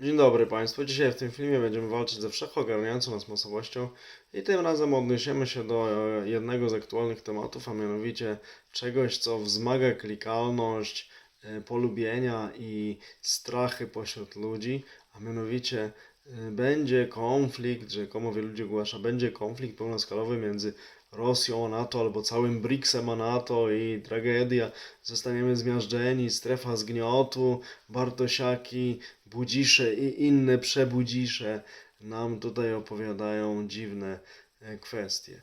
Dzień dobry Państwu. Dzisiaj w tym filmie będziemy walczyć ze wszechogarniającą nas masowością i tym razem odniesiemy się do e, jednego z aktualnych tematów, a mianowicie czegoś, co wzmaga klikalność, e, polubienia i strachy pośród ludzi, a mianowicie e, będzie konflikt, rzekomo wielu ludzi ogłasza, będzie konflikt pełnoskalowy między Rosją a NATO albo całym BRICSem a NATO i tragedia, zostaniemy zmiażdżeni, strefa zgniotu, Bartosiaki, Budzisze i inne przebudzisze nam tutaj opowiadają dziwne e, kwestie.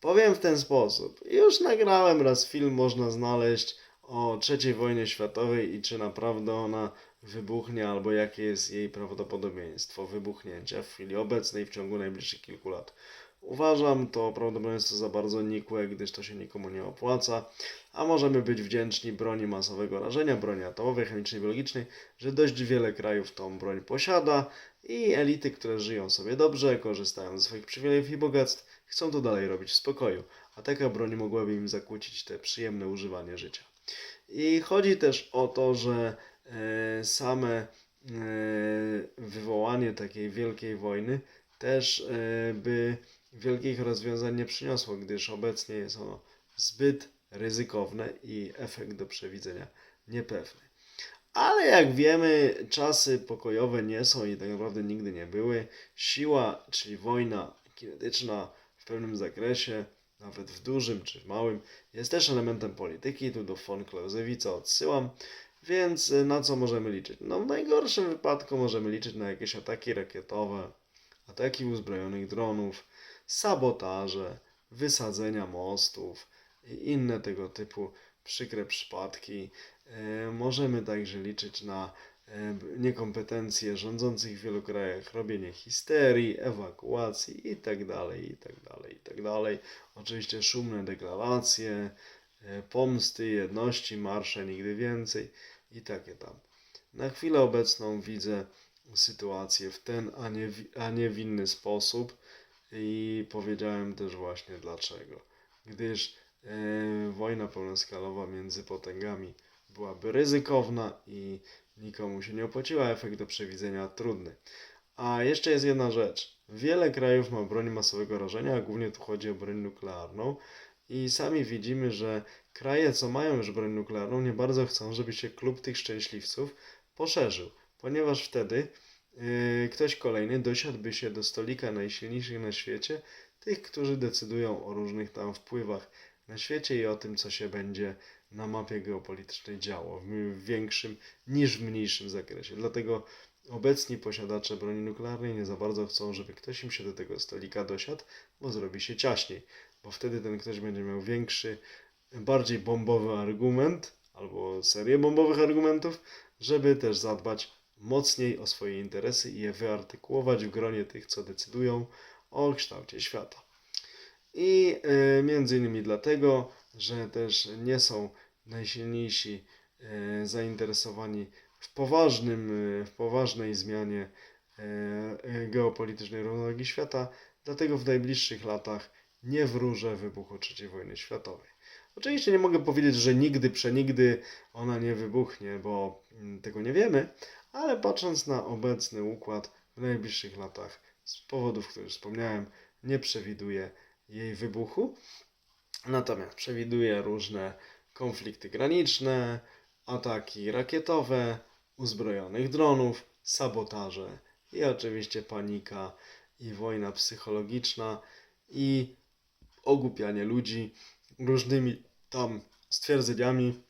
Powiem w ten sposób. Już nagrałem raz film, można znaleźć o III wojnie światowej i czy naprawdę ona wybuchnie, albo jakie jest jej prawdopodobieństwo wybuchnięcia w chwili obecnej w ciągu najbliższych kilku lat. Uważam to prawdopodobieństwo za bardzo nikłe, gdyż to się nikomu nie opłaca, a możemy być wdzięczni broni masowego rażenia, broni atomowej, chemicznej, biologicznej, że dość wiele krajów tą broń posiada i elity, które żyją sobie dobrze, korzystają ze swoich przywilejów i bogactw, chcą to dalej robić w spokoju, a taka broń mogłaby im zakłócić te przyjemne używanie życia. I chodzi też o to, że e, same e, wywołanie takiej wielkiej wojny też e, by wielkich rozwiązań nie przyniosło, gdyż obecnie jest ono zbyt ryzykowne i efekt do przewidzenia niepewny. Ale jak wiemy, czasy pokojowe nie są i tak naprawdę nigdy nie były. Siła, czyli wojna kinetyczna w pewnym zakresie, nawet w dużym czy w małym, jest też elementem polityki. Tu do von Clausewitza odsyłam. Więc y, na co możemy liczyć? No w najgorszym wypadku możemy liczyć na jakieś ataki rakietowe, ataki uzbrojonych dronów, sabotaże, wysadzenia mostów i inne tego typu przykre przypadki. E, Możemy także liczyć na e, niekompetencje rządzących w wielu krajach, robienie histerii, ewakuacji itd., itd., itd. Oczywiście szumne deklaracje, e, pomsty, jedności, marsze nigdy więcej i takie tam. Na chwilę obecną widzę sytuację w ten, a nie, w- a nie w inny sposób i powiedziałem też właśnie dlaczego. Gdyż e, wojna pełnoskalowa między potęgami byłaby ryzykowna i nikomu się nie opłaciła, efekt do przewidzenia trudny. A jeszcze jest jedna rzecz. Wiele krajów ma broń masowego rażenia, a głównie tu chodzi o broń nuklearną. I sami widzimy, że kraje, co mają już broń nuklearną, nie bardzo chcą, żeby się klub tych szczęśliwców poszerzył, ponieważ wtedy ktoś kolejny dosiadłby się do stolika najsilniejszych na świecie, tych, którzy decydują o różnych tam wpływach na świecie i o tym, co się będzie na mapie geopolitycznej działo w w większym niż w mniejszym zakresie. Dlatego obecni posiadacze broni nuklearnej nie za bardzo chcą, żeby ktoś im się do tego stolika dosiadł, bo zrobi się ciaśniej, bo wtedy ten ktoś będzie miał większy, bardziej bombowy argument albo serię bombowych argumentów, żeby też zadbać mocniej o swoje interesy i je wyartykułować w gronie tych, co decydują o kształcie świata. I e, między innymi dlatego, że też nie są najsilniejsi e, zainteresowani w poważnym, e, w poważnej zmianie geopolitycznej równowagi świata, dlatego w najbliższych latach nie wróżę wybuchu III wojny światowej. Oczywiście nie mogę powiedzieć, że nigdy, przenigdy ona nie wybuchnie, bo mm, tego nie wiemy, ale patrząc na obecny układ w najbliższych latach, z powodów, które już wspomniałem, nie przewiduję jej wybuchu. Natomiast przewiduje różne konflikty graniczne, ataki rakietowe, uzbrojonych dronów, sabotaże i oczywiście panika i wojna psychologiczna i ogłupianie ludzi różnymi tam stwierdzeniami,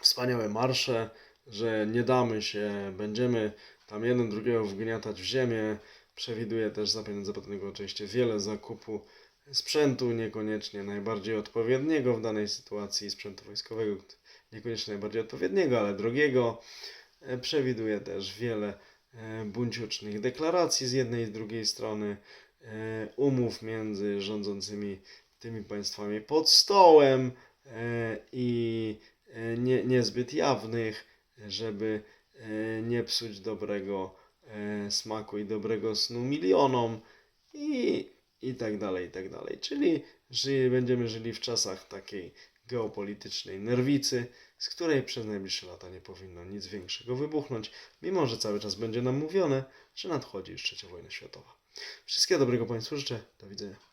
wspaniałe marsze, że nie damy się, będziemy tam jeden drugiego wgniatać w ziemię. Przewiduje też za pieniądze podatnego oczywiście wiele zakupu sprzętu, niekoniecznie najbardziej odpowiedniego w danej sytuacji, sprzętu wojskowego, niekoniecznie najbardziej odpowiedniego, ale drogiego. E, Przewiduje też wiele e, buńczucznych deklaracji z jednej i z drugiej strony, e, umów między rządzącymi tymi państwami pod stołem i nie, niezbyt jawnych, żeby e, nie psuć dobrego e, smaku i dobrego snu milionom i, i tak dalej, i tak dalej. Czyli żyje, będziemy żyli w czasach takiej geopolitycznej nerwicy, z której przez najbliższe lata nie powinno nic większego wybuchnąć, mimo że cały czas będzie nam mówione, że nadchodzi już trzecia wojna światowa. Wszystkiego dobrego Państwu życzę. Do widzenia.